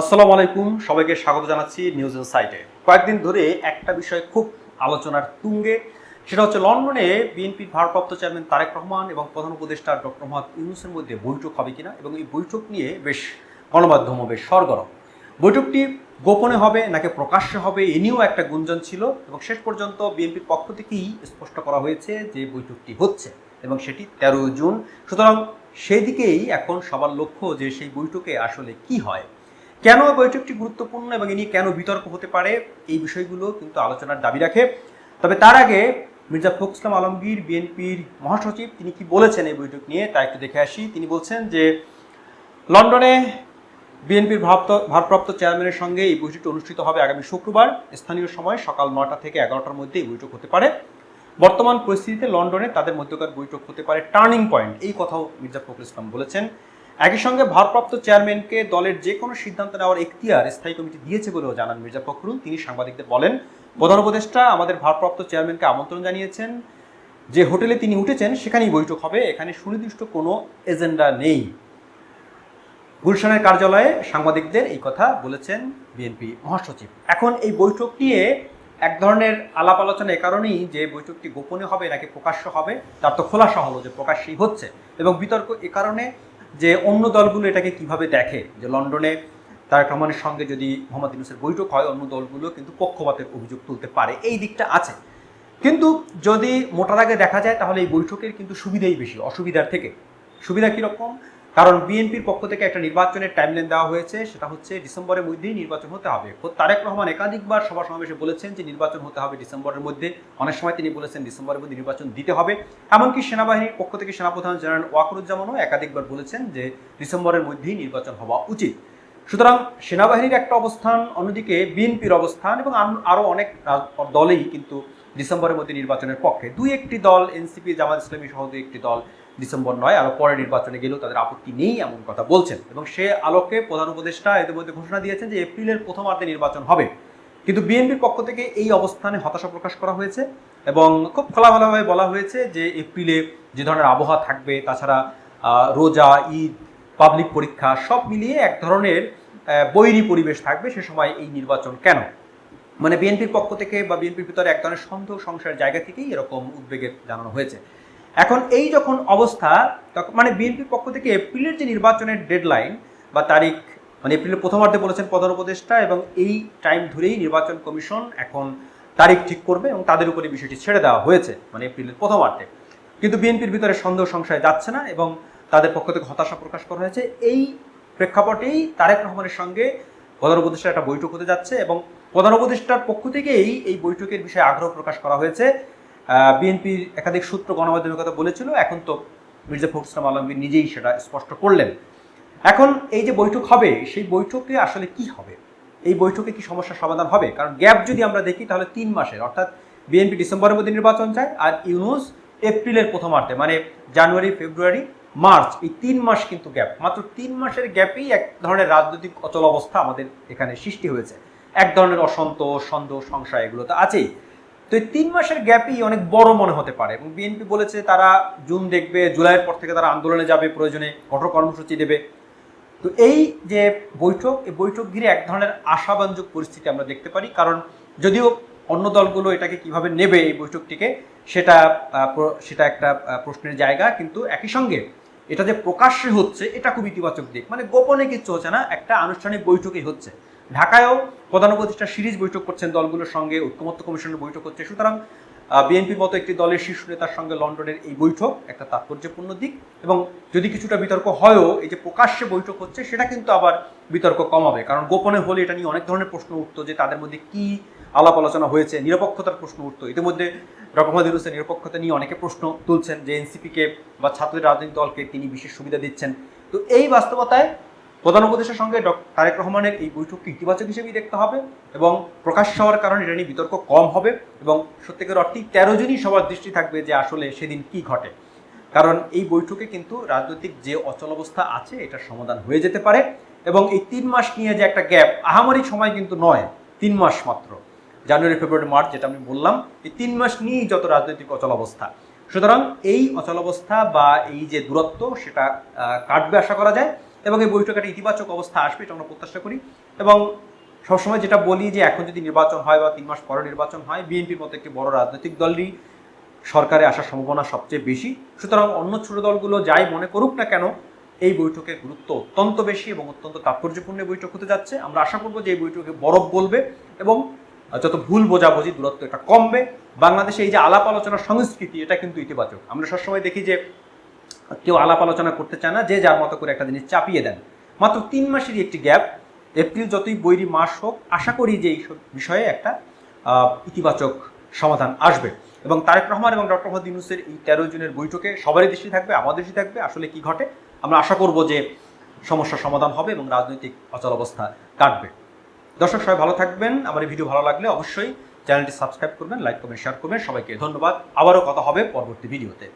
আসসালামু আলাইকুম, সবাইকে স্বাগত জানাচ্ছি নিউজ সাইটে কয়েকদিন ধরে একটা বিষয় খুব আলোচনার তুঙ্গে, সেটা হচ্ছে লন্ডনে বিএনপির ভারপ্রাপ্ত চেয়ারম্যান তারেক রহমান এবং প্রধান উপদেষ্টা ডক্টর মোহাম্মদ ইউনুসের মধ্যে বৈঠক হবে কিনা এবং এই বৈঠক নিয়ে বেশ গণমাধ্যম বেশ সরগরম। বৈঠকটি গোপনে হবে নাকি প্রকাশ্যে হবে, এ নিয়েও একটা গুঞ্জন ছিল এবং শেষ পর্যন্ত বিএনপির পক্ষ থেকেই স্পষ্ট করা হয়েছে যে বৈঠকটি হচ্ছে এবং সেটি তেরো জুন। সুতরাং সেই দিকেই এখন সবার লক্ষ্য যে সেই বৈঠকে আসলে কি হয়। কেন বৈঠকটি গুরুত্বপূর্ণ এবং ইনি কেন বিতর্ক হতে পারে এই বিষয়গুলো কিন্তু আলোচনার দাবি রাখে। তবে তার আগে মির্জা ফখরুল ইসলাম আলমগীর, বিএনপির মহাসচিব, তিনি কি বলেছেন এই বৈঠক নিয়ে তা একটু দেখে আসি। তিনি বলছেন যে, লন্ডনে বিএনপির ভারপ্রাপ্ত চেয়ারম্যানের সঙ্গে এই বৈঠকটি অনুষ্ঠিত হবে আগামী শুক্রবার। স্থানীয় সময় সকাল নটা থেকে এগারোটার মধ্যে এই বৈঠক হতে পারে। বর্তমান পরিস্থিতিতে লন্ডনে তাদের মধ্যকার বৈঠক হতে পারে টার্নিং পয়েন্ট। এই কথাও মির্জা ফখরুল ইসলাম বলেছেন। একই সঙ্গে ভারপ্রাপ্ত চেয়ারম্যানকে দলের যে কোনো সিদ্ধান্ত নেওয়ার এখতিয়ার স্থায়ী কমিটি দিয়েছে বলেও জানান মির্জা ফখরুল। তিনি সাংবাদিকদের বলেন, প্রধান উপদেষ্টা আমাদের ভারপ্রাপ্ত চেয়ারম্যানকে আমন্ত্রণ জানিয়েছেন। যে হোটেলে তিনি উঠেছেন, সেখানেই বৈঠক হবে। এখানে সুনির্দিষ্ট কোনো এজেন্ডা নেই। গুলশানের কার্যালয়ে সাংবাদিকদের এই কথা বলেছেন বিএনপি মহাসচিব। এখন এই বৈঠক নিয়ে এক ধরনের আলাপ আলোচনা এ কারণেই যে বৈঠকটি গোপনে হবে নাকি প্রকাশ্য হবে, তার তো খোলাসা হলো যে প্রকাশ্যেই হচ্ছে। এবং বিতর্ক এ কারণে যে অন্য দলগুলো এটাকে কীভাবে দেখে? যে লন্ডনে তারেক রহমানের সঙ্গে যদি মোহাম্মদ ইউনুসের বৈঠক হয়, অন্য দলগুলো কিন্তু পক্ষপাতের অভিযোগ তুলতে পারে। এই দিকটা আছে। কিন্তু যদি মোটার আগে দেখা যায়, তাহলে এই বৈঠকের কিন্তু সুবিধাই বেশি, অসুবিধার থেকে। সুবিধা কীরকম? কারণ বিএনপির পক্ষ থেকে একটা নির্বাচনের টাইমলাইন দেওয়া হয়েছে, সেটা হচ্ছে ডিসেম্বরের মধ্যেই নির্বাচন হতে হবে। তারেক রহমান একাধিকবার সভা সমাবেশে বলেছেন যে নির্বাচন হতে হবে ডিসেম্বরের মধ্যে। অনেক সময় তিনি বলেছেন ডিসেম্বরের মধ্যে নির্বাচন দিতে হবে। এমনকি সেনাবাহিনীর পক্ষ থেকে সেনাপ্রধান জেনারেল ওয়াকরুজ্জামানও একাধিকবার বলেছেন যে ডিসেম্বরের মধ্যেই নির্বাচন হওয়া উচিত। সুতরাং সেনাবাহিনীর একটা অবস্থান, অন্যদিকে বিএনপির অবস্থান এবং আরও অনেক দলেই কিন্তু ডিসেম্বরের মধ্যে নির্বাচনের পক্ষে। দুই একটি দল, এনসিপি, জামাত ইসলামী সহ দুই একটি দল। ডিসেম্বর নয় আরও পরে নির্বাচনে গেলেও তাদের আপত্তি নেই এমন কথা বলছেন। এবং সে আলোকে প্রধান উপদেষ্টা এদের মধ্যে ঘোষণা দিয়েছেন যে এপ্রিলের প্রথমার্ধে নির্বাচন হবে। কিন্তু বিএনপির পক্ষ থেকে এই অবস্থানে হতাশা প্রকাশ করা হয়েছে এবং খুব খোলামেলাভাবে বলা হয়েছে যে এপ্রিলে যে ধরনের আবহাওয়া থাকবে, তাছাড়া রোজা, ঈদ, পাবলিক পরীক্ষা সব মিলিয়ে এক ধরনের বৈরী পরিবেশ থাকবে সে সময় এই নির্বাচন কেন? মানে বিএনপির পক্ষ থেকে বা বিএনপির ভিতরে এক ধরনের সন্দেহ, সংশয়ের জায়গা থেকেই এরকম উদ্বেগের জানানো হয়েছে। এখন এই যখন অবস্থা তখন মানে বিএনপির পক্ষ থেকে এপ্রিলের যে নির্বাচনের ডেডলাইন বা তারিখ মানে এপ্রিলের প্রথমার্ধে বলেছেন প্রধান উপদেষ্টা এবং এই টাইম ধরেই নির্বাচন কমিশন এখন তারিখ ঠিক করবে এবং তাদের উপরে বিষয়টি ছেড়ে দেওয়া হয়েছে মানে এপ্রিলের প্রথমার্ধে। কিন্তু বিএনপির ভিতরে সন্দেহ সংশয় যাচ্ছে না এবং তাদের পক্ষ থেকে হতাশা প্রকাশ করা হয়েছে। এই প্রেক্ষাপটেই তারেক রহমানের সঙ্গে প্রধান উপদেষ্টার একটা বৈঠক হতে যাচ্ছে এবং প্রধান উপদেষ্টার পক্ষ থেকেই এই বৈঠকের বিষয়ে আগ্রহ প্রকাশ করা হয়েছে। বিএনপির একাধিক সূত্র গণমাধ্যমের কথা বলেছিল, এখন তো মির্জা ফখরুল ইসলাম আলমগীর নিজেই সেটা স্পষ্ট করলেন। এখন এই যে বৈঠক হবে, সেই বৈঠকে আসলে কি হবে? এই বৈঠকে কি সমস্যার সমাধান হবে? কারণ গ্যাপ যদি আমরা দেখি, তাহলে তিন মাসের, অর্থাৎ বিএনপি ডিসেম্বরের মধ্যে নির্বাচন চায় আর ইউনুস এপ্রিলের প্রথমার্ধে মানে জানুয়ারি, ফেব্রুয়ারি, মার্চ, এই তিন মাস কিন্তু গ্যাপ। মাত্র তিন মাসের গ্যাপেই এক ধরনের রাজনৈতিক অচল অবস্থা আমাদের এখানে সৃষ্টি হয়েছে। এক ধরনের অসন্তোষ, সন্দেহ, সংশয়, এগুলো তো আছেই। তো এই তিন মাসের গ্যাপই অনেক বড় মনে হতে পারে। এবং বিএনপি বলেছে তারা জুন দেখবে, জুলাইয়ের পর থেকে তারা আন্দোলনে যাবে, প্রয়োজনে কঠোর কর্মসূচি দেবে। তো এই যে বৈঠক, এই বৈঠক ঘিরে এক ধরনের আশাবাঞ্জক পরিস্থিতি আমরা দেখতে পারি। কারণ যদিও অন্য দলগুলো এটাকে কীভাবে নেবে এই বৈঠকটিকে, সেটা সেটা একটা প্রশ্নের জায়গা। কিন্তু একই সঙ্গে এটা যে প্রকাশ্যে হচ্ছে, এটা খুব ইতিবাচক দিক। মানে গোপনে কিচ্ছু হচ্ছে না, একটা আনুষ্ঠানিক বৈঠকই হচ্ছে। ঢাকায়ও প্রধান উপদেষ্টা সিরিজ বৈঠক করছেন, দলগুলোর সঙ্গে ঐক্যমত্য কমিশনের বৈঠক হচ্ছে। সুতরাং বিএনপির মতো একটি দলের শীর্ষ নেতার সঙ্গে লন্ডনের এই বৈঠক একটা তাৎপর্যপূর্ণ দিক এবং যদি কিছুটা বিতর্ক হয়ও, এই যে প্রকাশ্যে বৈঠক হচ্ছে, সেটা কিন্তু আবার বিতর্ক কমাবে কারণ গোপনে হলে এটা নিয়ে অনেক ধরনের প্রশ্ন উঠতো যে তাদের মধ্যে কি আলাপ আলোচনা হয়েছে, নিরপেক্ষতার প্রশ্ন উঠতো। ইতিমধ্যে মোহাম্মদ ইউনুসের নিরপেক্ষতা নিয়ে অনেকে প্রশ্ন তুলছেন যে এনসিপিকে বা ছাত্রদের রাজনৈতিক দলকে তিনি বিশেষ সুবিধা দিচ্ছেন। তো এই বাস্তবতায় প্রধান উপদেশের সঙ্গে তারেক রহমানের এই বৈঠককে ইতিবাচক হিসেবেই দেখতে হবে এবং প্রকাশ হওয়ার কারণে এটা নিয়ে বিতর্ক কম হবে এবং সত্যিকার অর্থেই তেরো জনই সবার দৃষ্টি থাকবে যে আসলে সেদিন কি ঘটে। কারণ এই বৈঠকে কিন্তু রাজনৈতিক যে অচল অবস্থা আছে, এটার সমাধান হয়ে যেতে পারে এবং এই তিন মাস নিয়ে যে একটা গ্যাপ, আহামরি সময় কিন্তু নয়, তিন মাস মাত্র। জানুয়ারি, ফেব্রুয়ারি, মার্চ যেটা আমি বললাম, এই তিন মাস নিয়েই যত রাজনৈতিক অচল অবস্থা। সুতরাং এই অচলাবস্থা বা এই যে দূরত্ব, সেটা কাটবে আশা করা যায়। এবং এই বৈঠকে একটা ইতিবাচক অবস্থা আসবে, এটা আমরা প্রত্যাশা করি। এবং সবসময় যেটা বলি যে এখন যদি নির্বাচন হয় বা তিন মাস পরে নির্বাচন হয়, বিএনপির মতো একটি বড় রাজনৈতিক দলই সরকারে আসার সম্ভাবনা সবচেয়ে বেশি। সুতরাং অন্য ছোট দলগুলো যাই মনে করুক না কেন, এই বৈঠকের গুরুত্ব অত্যন্ত বেশি এবং অত্যন্ত তাৎপর্যপূর্ণ বৈঠক হতে যাচ্ছে। আমরা আশা করব যে এই বৈঠকে বরফ বলবে এবং যত ভুল বোঝাবুঝি, দূরত্ব এটা কমবে। বাংলাদেশে এই যে আলাপ আলোচনার সংস্কৃতি, এটা কিন্তু ইতিবাচক। আমরা সবসময় দেখি যে কেউ আলাপ আলোচনা করতে চায় না, যে যার মতো করে একটা জিনিস চাপিয়ে দেন। মাত্র তিন মাসেরই একটি গ্যাপ। এপ্রিল যতই বৈরী মাস হোক, আশা করি যে এই বিষয়ে একটা ইতিবাচক সমাধান আসবে। এবং তারেক রহমান এবং ডক্টর মোহাম্মদ ইউনুসের এই তেরো জনের বৈঠকে সবারই দৃষ্টি থাকবে, আমাদের দৃষ্টি থাকবে, আসলে কি ঘটে, আমরা আশা করব যে সমস্যার সমাধান হবে এবং রাজনৈতিক অচল অবস্থা কাটবে। দর্শক, সবাই ভালো থাকবেন। আমার এই ভিডিও ভালো লাগলে অবশ্যই চ্যানেলটি সাবস্ক্রাইব করবেন, লাইক করবেন শেয়ার করবেন। সবাইকে ধন্যবাদ। আবারও কথা হবে পরবর্তী ভিডিওতে।